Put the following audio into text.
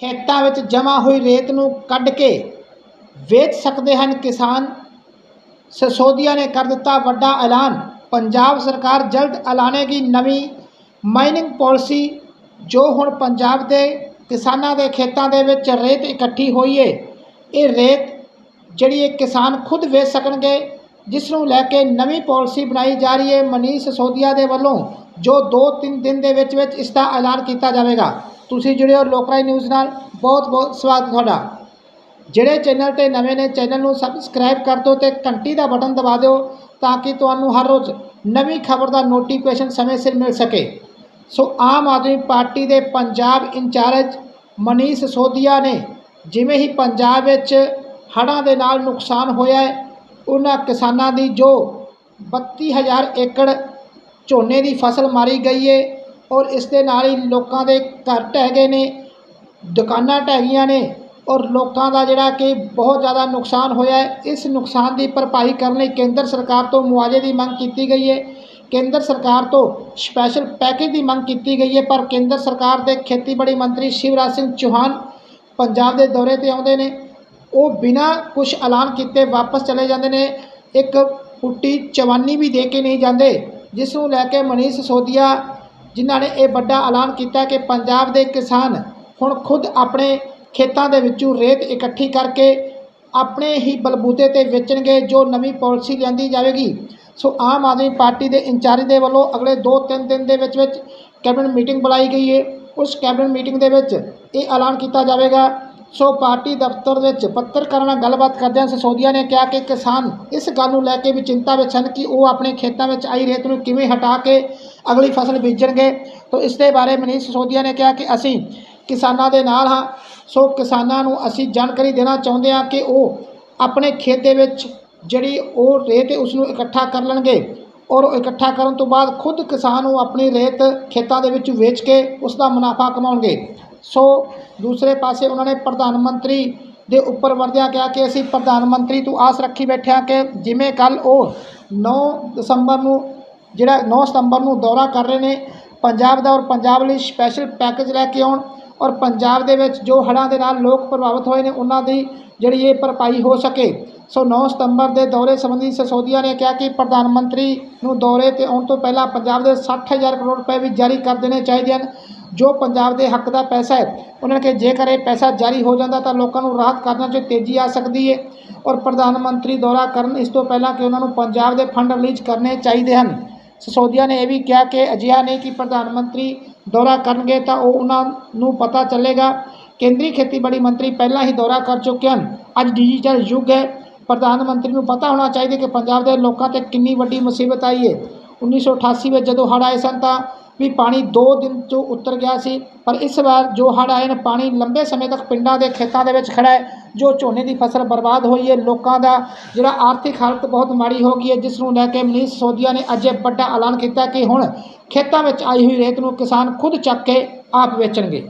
ਖੇਤਾਂ ਵਿੱਚ ਜਮ੍ਹਾਂ ਹੋਈ ਰੇਤ ਨੂੰ ਕੱਢ ਕੇ ਵੇਚ ਸਕਦੇ ਹਨ ਕਿਸਾਨ। ਸਸੋਦੀਆ ਨੇ ਕਰ ਦਿੱਤਾ ਵੱਡਾ ਐਲਾਨ। ਪੰਜਾਬ ਸਰਕਾਰ ਜਲਦ ਐਲਾਨੇਗੀ ਨਵੀਂ ਮਾਈਨਿੰਗ ਪਾਲਿਸੀ, ਜੋ ਹੁਣ ਪੰਜਾਬ ਦੇ ਕਿਸਾਨਾਂ ਦੇ ਖੇਤਾਂ ਦੇ ਵਿੱਚ ਰੇਤ ਇਕੱਠੀ ਹੋਈ ਏ ਇਹ ਰੇਤ ਜਿਹੜੀ ਇਹ ਕਿਸਾਨ ਖੁਦ ਵੇਚ ਸਕਣਗੇ, ਜਿਸ ਨੂੰ ਲੈ ਕੇ ਨਵੀਂ ਪਾਲਿਸੀ ਬਣਾਈ ਜਾ ਰਹੀ ਹੈ। ਮਨੀਸ਼ ਸਿਸੋਦੀਆ ਦੇ ਵੱਲੋਂ ਜੋ 2-3 ਦਿਨ ਦੇ ਵਿੱਚ ਵਿੱਚ ਇਸ ਦਾ ਐਲਾਨ ਕੀਤਾ ਜਾਵੇਗਾ। ਤੁਸੀਂ ਜੁੜਿਓ ਹੋ ਲੋਕਰਾਈ ਨਿਊਜ਼ ਨਾਲ, ਬਹੁਤ ਬਹੁਤ ਸਵਾਗਤ ਤੁਹਾਡਾ। ਜਿਹੜੇ ਚੈਨਲ ਤੇ ਨਵੇਂ ਨੇ, ਚੈਨਲ ਨੂੰ ਸਬਸਕ੍ਰਾਈਬ ਕਰ ਦਿਓ ਤੇ ਘੰਟੀ ਦਾ ਬਟਨ ਦਬਾ ਦਿਓ ਤਾਂ ਕਿ ਤੁਹਾਨੂੰ ਹਰ ਰੋਜ਼ ਨਵੀਂ ਖਬਰ ਦਾ ਨੋਟੀਫਿਕੇਸ਼ਨ ਸਮੇਂ ਸਿਰ ਮਿਲ ਸਕੇ। ਸੋ ਆਮ ਆਦਮੀ ਪਾਰਟੀ ਦੇ ਪੰਜਾਬ ਇੰਚਾਰਜ ਮਨੀਸ਼ ਸਿਸੋਦੀਆ ਨੇ ਜਿਵੇਂ ਹੀ ਪੰਜਾਬ ਵਿੱਚ ਹੜ੍ਹਾਂ ਦੇ ਨਾਲ ਨੁਕਸਾਨ ਹੋਇਆ ਹੈ, ਉਹਨਾਂ ਕਿਸਾਨਾਂ ਦੀ ਜੋ 32000 ਏਕੜ ਝੋਨੇ ਦੀ ਫਸਲ ਮਾਰੀ ਗਈ ਏ ਔਰ ਇਸ ਦੇ ਨਾਲ ਹੀ ਲੋਕਾਂ ਦੇ ਘਰ ਢਹਿ ਗਏ ਨੇ, ਦੁਕਾਨਾਂ ਢਹਿ ਗਈਆਂ ਨੇ ਔਰ ਲੋਕਾਂ ਦਾ ਜਿਹੜਾ ਕਿ ਬਹੁਤ ਜ਼ਿਆਦਾ ਨੁਕਸਾਨ ਹੋਇਆ ਹੈ। ਇਸ ਨੁਕਸਾਨ ਦੀ ਭਰਪਾਈ ਕਰਨ ਲਈ ਕੇਂਦਰ ਸਰਕਾਰ ਤੋਂ ਮੁਆਵਜ਼ੇ ਦੀ ਮੰਗ ਕੀਤੀ ਗਈ ਹੈ। ਕੇਂਦਰ ਸਰਕਾਰ ਤੋਂ ਸਪੈਸ਼ਲ ਪੈਕੇਜ ਦੀ ਮੰਗ ਕੀਤੀ ਗਈ ਹੈ, ਪਰ ਕੇਂਦਰ ਸਰਕਾਰ ਦੇ ਖੇਤੀਬਾੜੀ ਮੰਤਰੀ ਸ਼ਿਵਰਾਜ ਸਿੰਘ ਚੌਹਾਨ ਪੰਜਾਬ ਦੇ ਦੌਰੇ ਤੇ ਆਉਂਦੇ ਨੇ। ਉਹ ਬਿਨਾਂ ਕੁਝ ਐਲਾਨ ਕੀਤੇ ਵਾਪਸ ਚਲੇ ਜਾਂਦੇ ਨੇ। ਇੱਕ ਪੁੱਟੀ ਚਵਾਨੀ ਵੀ ਦੇ ਕੇ ਨਹੀਂ ਜਾਂਦੇ, ਜਿਸ ਨੂੰ ਲੈ ਕੇ ਮਨੀਸ਼ ਸੋਦੀਆ ਜਿਨ੍ਹਾਂ ਨੇ ਇਹ ਵੱਡਾ ਐਲਾਨ ਕੀਤਾ ਕਿ ਪੰਜਾਬ ਦੇ ਕਿਸਾਨ ਹੁਣ ਖੁਦ ਆਪਣੇ ਖੇਤਾਂ ਦੇ ਵਿੱਚੋਂ ਰੇਤ ਇਕੱਠੀ ਕਰਕੇ ਆਪਣੇ ਹੀ ਬਲਬੂਤੇ ਤੇ ਵੇਚਣਗੇ, ਜੋ ਨਵੀਂ ਪਾਲਿਸੀ ਲਿਆਂਦੀ ਜਾਵੇਗੀ। ਸੋ ਆਮ ਆਦਮੀ ਪਾਰਟੀ ਦੇ ਇੰਚਾਰਜ ਦੇ ਵੱਲੋਂ ਅਗਲੇ 2-3 ਦਿਨ ਦੇ ਵਿੱਚ ਵਿੱਚ ਕੈਬਨਿਟ ਮੀਟਿੰਗ ਬੁਲਾਈ ਗਈ ਹੈ ਉਸ ਕੈਬਨਿਟ ਮੀਟਿੰਗ ਦੇ ਵਿੱਚ ਇਹ ਐਲਾਨ ਕੀਤਾ ਜਾਵੇਗਾ। ਸੋ ਪਾਰਟੀ ਦਫ਼ਤਰ ਵਿੱਚ ਪੱਤਰਕਾਰਾਂ ਨਾਲ ਗੱਲਬਾਤ ਕਰਦਿਆਂ ਸਿਸੋਦੀਆ ਨੇ ਕਿਹਾ ਕਿ ਕਿਸਾਨ ਇਸ ਗੱਲ ਨੂੰ ਲੈ ਕੇ ਵੀ ਚਿੰਤਾ ਵਿੱਚ ਹਨ ਕਿ ਉਹ ਆਪਣੇ ਖੇਤਾਂ ਵਿੱਚ ਆਈ ਰੇਤ ਨੂੰ ਕਿਵੇਂ ਹਟਾ ਕੇ ਅਗਲੀ ਫਸਲ ਬੀਜਣਗੇ। ਤੋਂ ਇਸ ਦੇ ਬਾਰੇ ਮਨੀਸ਼ ਸਿਸੋਦੀਆ ਨੇ ਕਿਹਾ ਕਿ ਅਸੀਂ ਕਿਸਾਨਾਂ ਦੇ ਨਾਲ ਹਾਂ। ਸੋ ਕਿਸਾਨਾਂ ਨੂੰ ਅਸੀਂ ਜਾਣਕਾਰੀ ਦੇਣਾ ਚਾਹੁੰਦੇ ਹਾਂ ਕਿ ਉਹ ਆਪਣੇ ਖੇਤ ਦੇ ਵਿੱਚ ਜਿਹੜੀ ਉਹ ਰੇਤ ਹੈ ਉਸ ਨੂੰ ਇਕੱਠਾ ਕਰ ਲੈਣਗੇ ਔਰ ਉਹ ਇਕੱਠਾ ਕਰਨ ਤੋਂ ਬਾਅਦ ਖੁਦ ਕਿਸਾਨ ਉਹ ਆਪਣੀ ਰੇਤ ਖੇਤਾਂ ਦੇ ਵਿੱਚ ਵੇਚ ਕੇ ਉਸ ਦਾ ਮੁਨਾਫਾ ਕਮਾਉਣਗੇ। ਸੋ ਦੂਸਰੇ ਪਾਸੇ ਉਹਨਾਂ ਨੇ ਪ੍ਰਧਾਨ ਮੰਤਰੀ ਦੇ ਉੱਪਰ ਵਰਦਿਆਂ ਕਿਹਾ ਕਿ ਅਸੀਂ ਪ੍ਰਧਾਨ ਮੰਤਰੀ ਤੋਂ ਆਸ ਰੱਖੀ ਬੈਠੇ ਕਿ ਜਿਵੇਂ ਕੱਲ ਉਹ 9 ਦਸੰਬਰ ਨੂੰ ਜਿਹੜਾ 9 ਸਤੰਬਰ ਨੂੰ ਦੌਰਾ ਕਰ ਰਹੇ ਨੇ, ਪੰਜਾਬ ਦਾ ਔਰ ਪੰਜਾਬ ਲਈ ਸਪੈਸ਼ਲ ਪੈਕੇਜ ਲੈ ਕੇ ਆਉਣ ਔਰ ਪੰਜਾਬ ਦੇ ਵਿੱਚ ਜੋ ਹੜ੍ਹਾਂ ਦੇ ਨਾਲ ਲੋਕ ਪ੍ਰਭਾਵਿਤ ਹੋਏ ਨੇ, ਉਹਨਾਂ ਦੀ ਜਿਹੜੀ ਇਹ ਭਰਪਾਈ ਹੋ ਸਕੇ। ਸੋ 9 ਸਤੰਬਰ ਦੇ ਦੌਰੇ ਸੰਬੰਧੀ ਸਿਸੋਦੀਆ ਨੇ ਕਿਹਾ ਕਿ ਪ੍ਰਧਾਨ ਮੰਤਰੀ ਨੂੰ ਦੌਰੇ ਤੇ ਆਉਣ ਤੋਂ ਪਹਿਲਾਂ ਪੰਜਾਬ ਦੇ 60000 ਕਰੋੜ ਰੁਪਏ ਵੀ ਜਾਰੀ ਕਰ ਦੇਣੇ ਚਾਹੀਦੇ ਹਨ, ਜੋ ਪੰਜਾਬ ਦੇ ਹੱਕ ਦਾ ਪੈਸਾ ਹੈ। ਉਹਨਾਂ ਨੇ ਕਿ ਜੇਕਰ ਇਹ ਪੈਸਾ ਜਾਰੀ ਹੋ ਜਾਂਦਾ ਤਾਂ ਲੋਕਾਂ ਨੂੰ ਰਾਹਤ ਕਰਨ 'ਚ ਤੇਜ਼ੀ ਆ ਸਕਦੀ ਹੈ ਔਰ ਪ੍ਰਧਾਨ ਮੰਤਰੀ ਦੌਰਾ ਕਰਨ ਇਸ ਤੋਂ ਪਹਿਲਾਂ ਕਿ ਉਹਨਾਂ ਨੂੰ ਪੰਜਾਬ ਦੇ ਫੰਡ ਰਿਲੀਜ਼ ਕਰਨੇ ਚਾਹੀਦੇ ਹਨ। ਸਸੋਦੀਆ ਨੇ ਇਹ ਵੀ ਕਿਹਾ ਕਿ ਅਜਿਹਾ ਨਹੀਂ ਕਿ ਪ੍ਰਧਾਨ ਮੰਤਰੀ ਦੌਰਾ ਕਰਨਗੇ ਤਾਂ ਉਹ ਉਹਨਾਂ ਨੂੰ ਪਤਾ ਚੱਲੇਗਾ। ਕੇਂਦਰੀ ਖੇਤੀਬਾੜੀ ਮੰਤਰੀ ਪਹਿਲਾਂ ਹੀ ਦੌਰਾ ਕਰ ਚੁੱਕੇ ਹਨ। ਅੱਜ ਡਿਜੀਟਲ ਯੁੱਗ ਹੈ। ਪ੍ਰਧਾਨ ਮੰਤਰੀ ਨੂੰ ਪਤਾ ਹੋਣਾ ਚਾਹੀਦਾ ਕਿ ਪੰਜਾਬ ਦੇ ਲੋਕਾਂ ਤੇ ਕਿੰਨੀ ਵੱਡੀ ਮੁਸੀਬਤ ਆਈ ਹੈ। 1988 ਵਿੱਚ ਜਦੋਂ ਹੜ੍ਹ ਆਏ ਸਨ ਤਾਂ ਵੀ ਪਾਣੀ 2 ਦਿਨ 'ਚੋਂ ਉਤਰ ਗਿਆ ਸੀ। ਪਰ ਇਸ ਵਾਰ ਜੋ ਹੜ੍ਹ ਆਏ ਨੇ, ਪਾਣੀ ਲੰਬੇ ਸਮੇਂ ਤੱਕ ਪਿੰਡਾਂ ਦੇ ਖੇਤਾਂ ਦੇ ਵਿੱਚ ਖੜਾ ਹੈ। ਜੋ ਝੋਨੇ ਦੀ ਫਸਲ ਬਰਬਾਦ ਹੋਈ ਹੈ, ਲੋਕਾਂ ਦਾ ਜਿਹੜਾ ਆਰਥਿਕ ਹਾਲਤ ਬਹੁਤ ਮਾੜੀ ਹੋ ਗਈ ਹੈ, ਜਿਸ ਨੂੰ ਲੈ ਕੇ ਮਨੀਸ਼ ਸਿਸੋਦੀਆ ਨੇ ਅੱਜ ਇਹ ਵੱਡਾ ਐਲਾਨ ਕੀਤਾ ਕਿ ਹੁਣ ਖੇਤਾਂ ਵਿੱਚ ਆਈ ਹੋਈ ਰੇਤ ਨੂੰ ਕਿਸਾਨ ਖੁਦ ਚੱਕ ਕੇ ਆਪ ਵੇਚਣਗੇ।